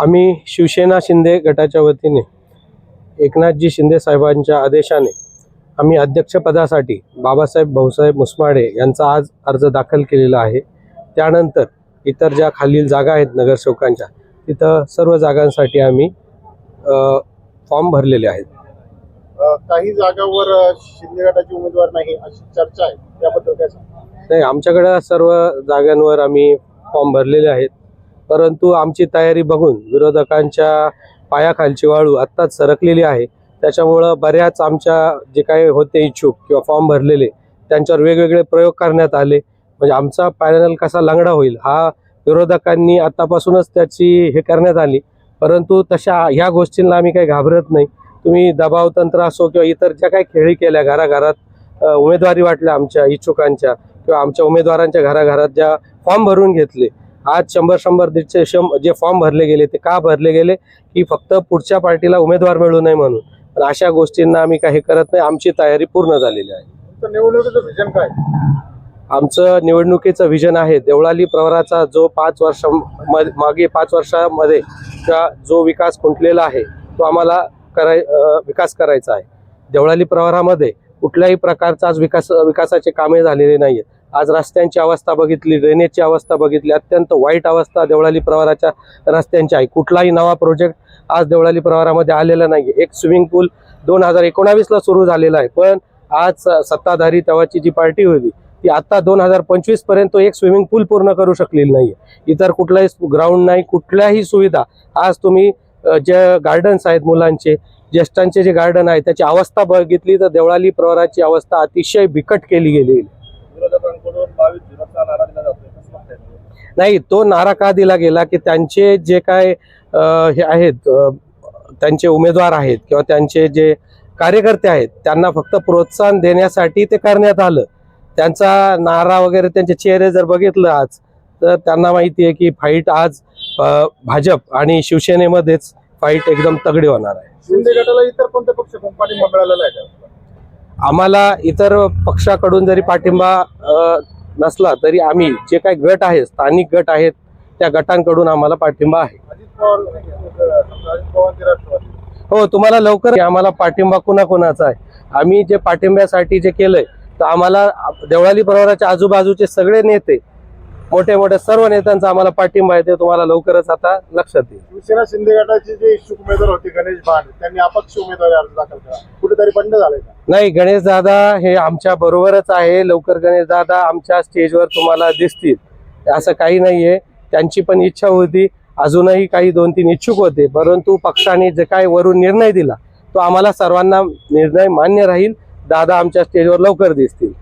आम्ही शिवसेना शिंदे गटाच्या वतीने एकनाथजी शिंदे साहेबांच्या आदेशाने आम्ही अध्यक्षपदासाठी बाबासाहेब भाऊसाहेब मुसमाडे यांचा आज अर्ज दाखल केलेला आहे. त्यानंतर इतर ज्या खालील जागा आहेत नगरसेवकांच्या तिथं सर्व जागांसाठी आम्ही फॉर्म भरलेले आहेत. काही जागावर शिंदे गटाचे उमेदवार नाही अशी चर्चा आहे. त्याबद्दल काय नाही आमच्याकडं सर्व जागांवर आम्ही फॉर्म भरलेले आहेत. परंतु आमची तयारी बघून विरोधकांच्या पायाखालची वाळू आत्ताच सरकलेली आहे. त्याच्यामुळं बऱ्याच आमच्या जे काही होते इच्छुक किंवा फॉर्म भरलेले त्यांच्यावर वेगवेगळे प्रयोग करण्यात आले. म्हणजे आमचा पॅनल कसा लंगडा होईल हा विरोधकांनी आतापासूनच त्याची हे करण्यात आली. परंतु तशा ह्या गोष्टींना आम्ही काही घाबरत नाही. तुम्ही दबाव तंत्र असो किंवा इतर ज्या काही खेळी केल्या घराघरात उमेदवारी वाटल्या आमच्या इच्छुकांच्या किंवा आमच्या उमेदवारांच्या घराघरात ज्या फॉर्म भरून घेतले आज शंभर शंभर दीडशे शं जे फॉर्म भरले गेले ते का भरले गेले? की फक्त पुढच्या पार्टीला उमेदवार मिळू नये म्हणून. पण अशा गोष्टींना आम्ही काही करत नाही. आमची तयारी पूर्ण झालेली आहे. तर निवडणुकीचं व्हिजन काय? आमचं निवडणुकीचं विजन आहे. देवळाली प्रवराचा जो पाच वर्ष मागे पाच वर्षामध्ये जो विकास खुंटलेला आहे तो आम्हाला कराय विकास करायचा आहे. देवळाली प्रवरामध्ये कुठल्याही प्रकारचा आज विकास विकासाचे कामे झालेले नाही आहेत आज रस्त्यांची अवस्था बघितली ड्रेनेजची अवस्था बघितली अत्यंत वाईट अवस्था देवळाली प्रवाराच्या रस्त्यांची आहे. कुठलाही नवा प्रोजेक्ट आज देवळाली प्रवारामध्ये आलेला नाही एक स्विमिंग पूल दोन हजार एकोणावीसला सुरू झालेला आहे. पण आज सत्ताधारी तेव्हाची जी पार्टी होती ती आता दोन हजार पंचवीसपर्यंत तो एक स्विमिंग पूल पूर्ण करू शकलेली नाही इतर कुठलाही ग्राउंड नाही कुठल्याही सुविधा. आज तुम्ही जे गार्डन्स आहेत मुलांचे ज्येष्ठांचे जे गार्डन आहे त्याची अवस्था बघितली तर देवळाली प्रवाराची अवस्था अतिशय बिकट केली गेलेली बावीस नारा दिला जातोय? नाही तो नारा का दिला गेला की त्यांचे जे काय हे आहेत त्यांचे उमेदवार आहेत किंवा त्यांचे जे कार्यकर्ते आहेत त्यांना फक्त प्रोत्साहन देण्यासाठी ते करण्यात आलं. त्यांचा नारा वगैरे त्यांचे चेहरे जर बघितलं आज तर त्यांना माहिती आहे की फाईट आज भाजप आणि शिवसेनेमध्येच फाईट एकदम तगडी होणार आहे. शिंदे गटाला इतर कोणत्या पक्ष पाठिंबा मिळालेला आहे का? आम्हाला इतर पक्षाकडून जरी पाठिंबा नसला तरी आम्ही जे काही गट आहेत स्थानिक गट आहेत त्या गटांकडून आम्हाला पाठिंबा आहे. हो तुम्हाला लवकर आम्हाला पाठिंबा कुणाकुणाचा आहे? आम्ही जे पाठिंब्यासाठी जे केलंय तर आम्हाला देवळाली परिवाराच्या आजूबाजूचे सगळे नेते मोठे मोठे सर्व नेत्यांचा आम्हाला पाठिंबा आहे ते तुम्हाला लवकरच आता लक्षात येईल. शिवसेना शिंदे गटाचे जे इच्छुक उमेदवार होते गणेश भांड त्यांनी अपक्ष उमेदवारी अर्ज दाखल केला. कुठेतरी बंड झालाय का? नाही गणेश दादा हे आमच्या बरोबरच आहे. लवकर गणेश दादा आमच्या स्टेजवर तुम्हाला दिसतील. असं काही नाहीये. त्यांची पण इच्छा होती. अजूनही काही दोन तीन इच्छुक होते. परंतु पक्षाने जे काही वरून निर्णय दिला तो आम्हाला सर्वांना निर्णय मान्य राहील. दादा आमच्या स्टेजवर लवकर दिसतील.